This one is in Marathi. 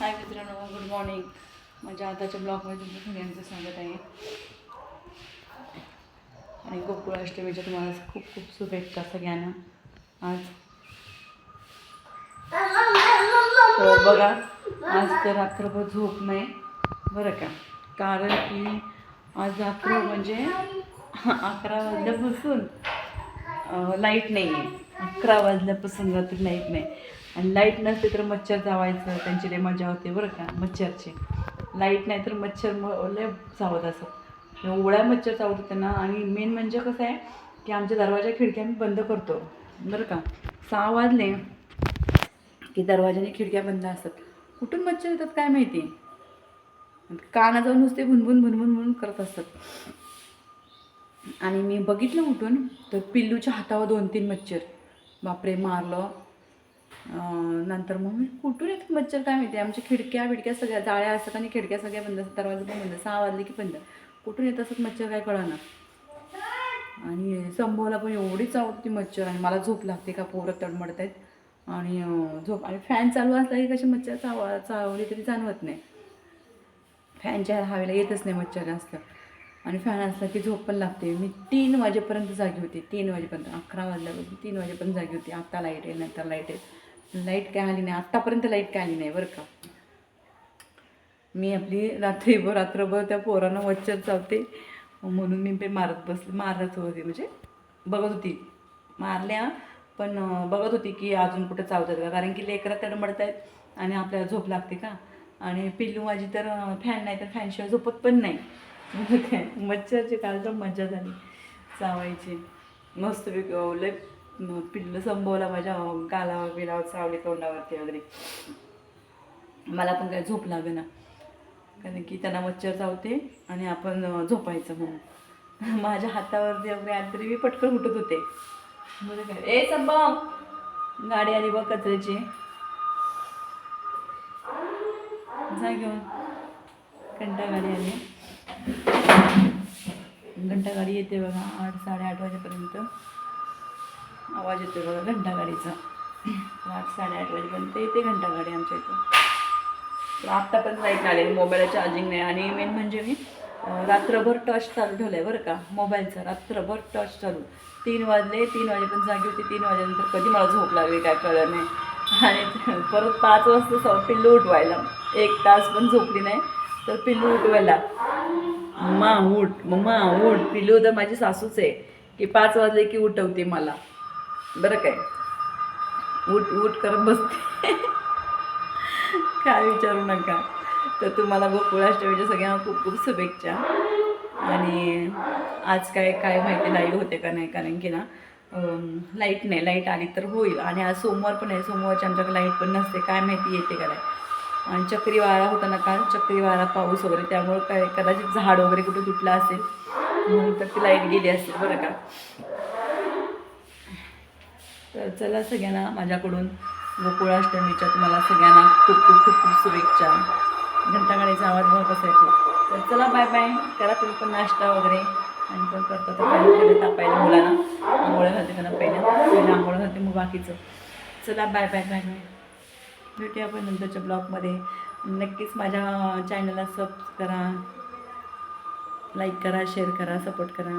हाय मित्रांनो गुड मॉर्निंग. माझ्या आताच्या ब्लॉगमध्ये तुमचं सगळ्यांचं स्वागत आहे. आणि गोकुळाष्टमीच्या तुम्हाला खूप खूप शुभेच्छा सगळ्यांना. आज तर बघा आज तर रात्रभर झोप नाही. बरं का? कारण की आज रात्र म्हणजे अकरा वाजल्यापासून लाइट नाही आहे अकरा वाजल्यापासून रात्री लाइट नाही. आणि लाइट नसते तर मच्छर चावायचं त्यांची लय मजा होते बरं का मच्छरची. लाइट नाही तर मच्छर म लय चावत असत ओळ्या मच्छर चावत होते ना आणि मेन म्हणजे कसं आहे की आमच्या दरवाजा खिडक्या आम्ही बंद करतो. बरं का? सहा वाजले की दरवाजाने खिडक्या बंद असतात. कुठून मच्छर येतात काय माहिती? काना जाऊन नुसते भुनभुन भुनभुन म्हणून करत असतात. आणि मी बघितलं उठून तर पिल्लूच्या हातावर दोन तीन मच्छर. बापरे मारलं. नंतर मग मी कुठून येत मच्छर काय माहिती? आमच्या खिडक्या बिडक्या सगळ्या जाळ्या असतात आणि खिडक्या सगळ्या बंद असतात दरवाजा पण बंद सहा वाजले की बंद. कुठून येत असत मच्छर काय कळणार? आणि संभवला पण एवढी आवडती मच्छर आणि मला झोप लागते का पोरं तडमडत आहेत आणि झोप आणि फॅन चालू असला की कशी मच्छर चावा चावली तरी जाणवत नाही. फॅनच्या हवेला येतच नाही मच्छर जास्त. आणि फॅन असला की झोप पण लागते. मी तीन वाजेपर्यंत जागी होते. तीन वाजेपर्यंत अकरा वाजल्यापासून तीन वाजेपर्यंत जागी होती. आत्ता लाइट येईल नंतर लाइट येईल लाइट काय आली नाही आत्तापर्यंत लाइट काय आली नाही बरं का. मी आपली रात्रीभर रात्रभर त्या पोरांना मच्छर चावते म्हणून मी ते मारत बसले मारत होते म्हणजे बघत होती. मारल्या पण बघत होती की अजून कुठं चावतात का? कारण की लेकरात तडमडत आहेत आणि आपल्याला झोप लागते का? आणि पिल्लू माझी तर फॅन नाही तर फॅनशिवाय झोपत पण नाही. मग मच्छरची काल तर मज्जा झाली. चावायची. मस्त लय पिल्लू संभवला माझ्या गाला बिलावर चावली तोंडावरती वगैरे. मला पण काय झोप लागेना. कारण की त्यांना मच्छर चावते आणि आपण झोपायचं म्हणून. माझ्या हातावरती वगैरे आली तरी मी पटकन उठत होते. बरं काय ए संभव गाडी आली बघ कचऱ्याची. जा घेऊन. घंटा गाडी आली. घंटा गाडी येते बघा आठ साडेआठ वाजेपर्यंत. आवाज येतो बघा घंटा गाडीचा आठ साडेआठ वाजेपर्यंत येते घंटागाडी आमच्या इथं. तर पण लाइट आले मोबाईलला चार्जिंग नाही. आणि मेन म्हणजे मी रात्रभर टच चालू ठेवलं आहे बरं का मोबाईलचा. रात्रभर टच चालू. तीन वाजले तीन वाजेपर्यंत जागी होती. तीन वाजेनंतर कधी मला झोप लागली काय कळलं नाही. आणि परत पाच वाजता स पिल्लू उठवायला. एक तास पण झोपली नाही तर पिल्लू उठवायला. मम्मा उठ मम्मा उठ. पिल्लू तर माझी सासूच आहे की पाच वाजले की उठवते मला. बरं काय. उठ उठ करत बसते. काय विचारू नका. तर तुम्हाला गोकुळाष्टमीच्या सगळ्यांना खूप खूप शुभेच्छा. आणि आज काय काय माहिती लाईव्ह होते का नाही कारण की ना लाइट नाही लाइट आली तर होईल. आणि आज सोमवार पण आहे सोमवारच्या आमच्याकडे लाइट पण नसते. काय माहिती येते का नाही. आणि चक्रीवारा होता ना काल चक्रीवारा पाऊस वगैरे त्यामुळं काय कदाचित झाड वगैरे कुठे तुटलं असेल. म्हणून तर ती लाइट गेली असेल बरं का. तर चला सगळ्यांना माझ्याकडून गोकुळाष्टमीच्या तुम्हाला सगळ्यांना खूप खूप खूप खूप शुभेच्छा. घंटागाडीचा आवाज बघ असायचो तर चला बाय बाय करा तुम्ही पण नाश्ता वगैरे. आणि पण करता तर पाणी तापायला मुलांना. आंघोळ घालते त्यांना पहिल्या पहिल्या आंघोळ घालते मग बाकीचं. चला बाय बाय बाय बाय भेटूया आपण नंतरच्या ब्लॉगमध्ये. नक्कीच माझ्या चॅनलला सब करा. लाईक करा शेअर करा सपोर्ट करा.